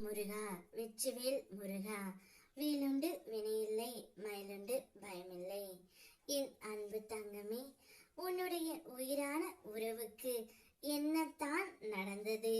முருகா வெற்றிவேல் முருகா. வேலுண்டு வினையில்லை மயிலுண்டு பயமில்லை. என் அன்பு தங்கமே உன்னுடைய உயிரான உறவுக்கு என்னத்தான் நடந்தது?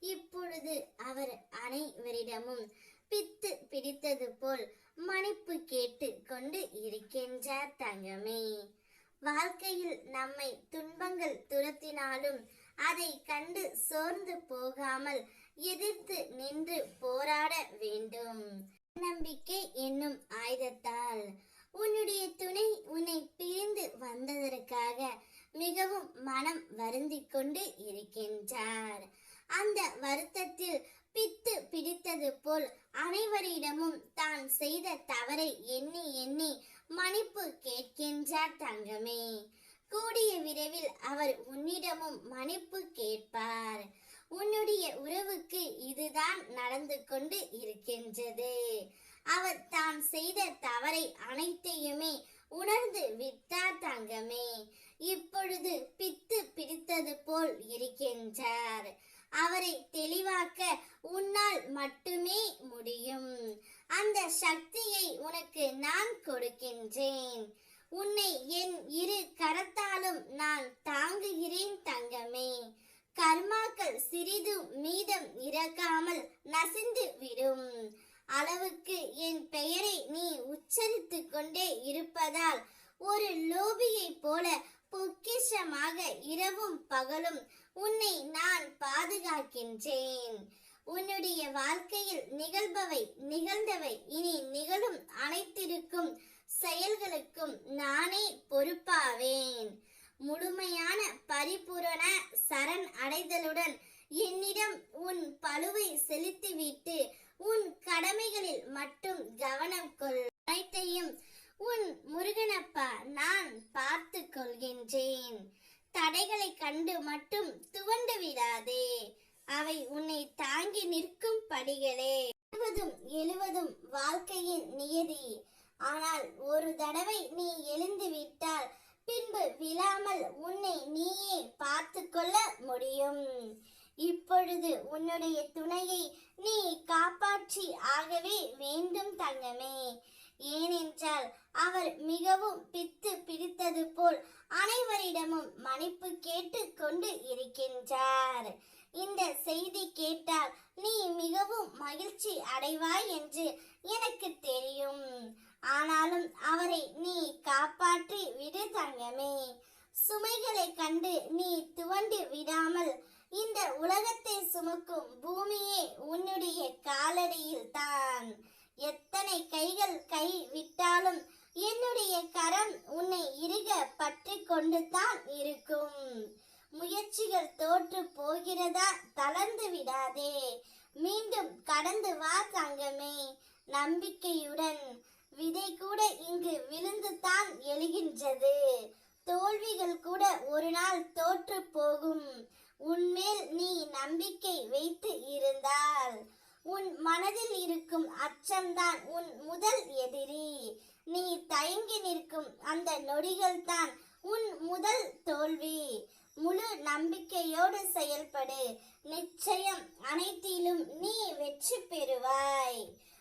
இப்பொழுது அவர் அனைவரிடமும் பித்து பிடித்தது போல் மன்னிப்பு கேட்டு கொண்டு இருக்கின்றார் தங்கமே. வாழ்க்கையில் நம்மை துன்பங்கள் துரத்தினாலும் அதை கண்டு சோர்ந்து போகாமல் எதிர்த்து நின்று போராட வேண்டும். நம்பிக்கை என்னும் ஆயுதத்தால். உன்னுடைய துணை உன்னை பிரிந்து வந்ததற்காக மிகவும் மனம் வருந்திக் கொண்டு இருக்கின்றார். அந்த வருத்தத்தில் பித்து பிடித்தது போல் அனைவரிடமும் தான் செய்த தவறை எண்ணி எண்ணி மன்னிப்பு கேட்கின்றார் தங்கமே. கூடிய விரைவில் அவர் உன்னிடமும் மன்னிப்பு கேட்பார். உன்னுடைய உறவுக்கு இதுதான் நடந்து கொண்டு இருக்கின்றது. அவர் தான் செய்த தவறை அனைத்தையுமே உணர்ந்து விட்டார் தங்கமே. இப்பொழுது பித்து பிடித்தது போல் இருக்கின்றார். அவரை தெளிவாக்க உன்னால் மட்டுமே முடியும். அந்த சக்தியை உனக்கு நான் கொடுக்கின்றேன். உன்னை என் இரு கரத்தாலும் நான் தாங்குகிறேன் தங்கமே. கர்மாக்கள் சிறிதும் மீதம் இறக்காமல் நசிந்து விடும். அளவுக்கு என் பெயரை நீ உச்சரித்து கொண்டே இருப்பதால் ஒரு லோபியைப் போல பொக்கிஷமாக இரவும் பகலும் உன்னை நான் பாதுகாக்கின்றேன். உன்னுடைய வாழ்க்கையில் நிகழ்பவை நிகழ்ந்தவை. இனி நிகழும் அனைத்திற்கும் செயல்களுக்கும் நானே பொறுப்பாவேன். முழுமையான பரிபூரண சரண் அடைதலுடன் என்னிடம் உன் பழுவை செலுத்திவிட்டு உன் கடமைகளில் மட்டும் கவனம் கொள். அனைத்தையும் உன் முருகனப்பா நான் பார்த்து கொள்கின்றேன். தடைகளை கண்டு மட்டும் துவண்டு விடாதே. அவை உன்னை தாங்கி நிற்கும் படிகளே. எழுவதும் எழுவதும் வாழ்க்கையின் நியதி. ஆனால் ஒரு தடவை நீ எழுந்து விட்டால் பின்பு விழாமல் உன்னை நீயே பார்த்து கொள்ள முடியும். இப்பொழுது உன்னுடைய துணையை நீ காப்பாற்றி ஆகவே வேண்டும் தங்கமே. ஏனென்றால் அவர் மிகவும் பித்து பிடித்தது போல் அனைவரிடமும் மன்னிப்பு கேட்டு கொண்டு இருக்கின்றார். இந்த செய்தி கேட்டால் நீ மிகவும் மகிழ்ச்சி அடைவாய் என்று எனக்கு தெரியும். ஆனாலும் அவரை நீ காப்பாற்றி விடு தங்கமே. சுமைகளை கண்டு நீ துவண்டு விடாமல் இந்த உலகத்தை சுமக்கும் பூமியே உன்னுடைய காலடியில் தான். எத்தனை கைகள் கை விட்டாலும் என்னுடைய கரம் உன்னை இறுக பற்றி கொண்டு தான் இருக்கும். முயற்சிகள் தோற்று போகிறதா தளர்ந்து விடாதே. மீண்டும் கடந்து வா தங்கமே. நம்பிக்கையுடன் விதை கூட இங்கு விழுந்து தான் எழுகின்றது. தோல்விகள் கூட ஒரு நாள் தோற்று போகும். உன்மேல் நீ நம்பிக்கை வைத்து இருந்தால் உன் மனதில் இருக்கும் அச்சம்தான் உன் முதல் எதிரி. நீ தயங்கி நிற்கும் அந்த நொடிகள் தான் உன் முதல் தோல்வி. முழு நம்பிக்கையோடு செயல்படு. நிச்சயம் அனைத்திலும் நீ வெற்றி பெறுவாய்.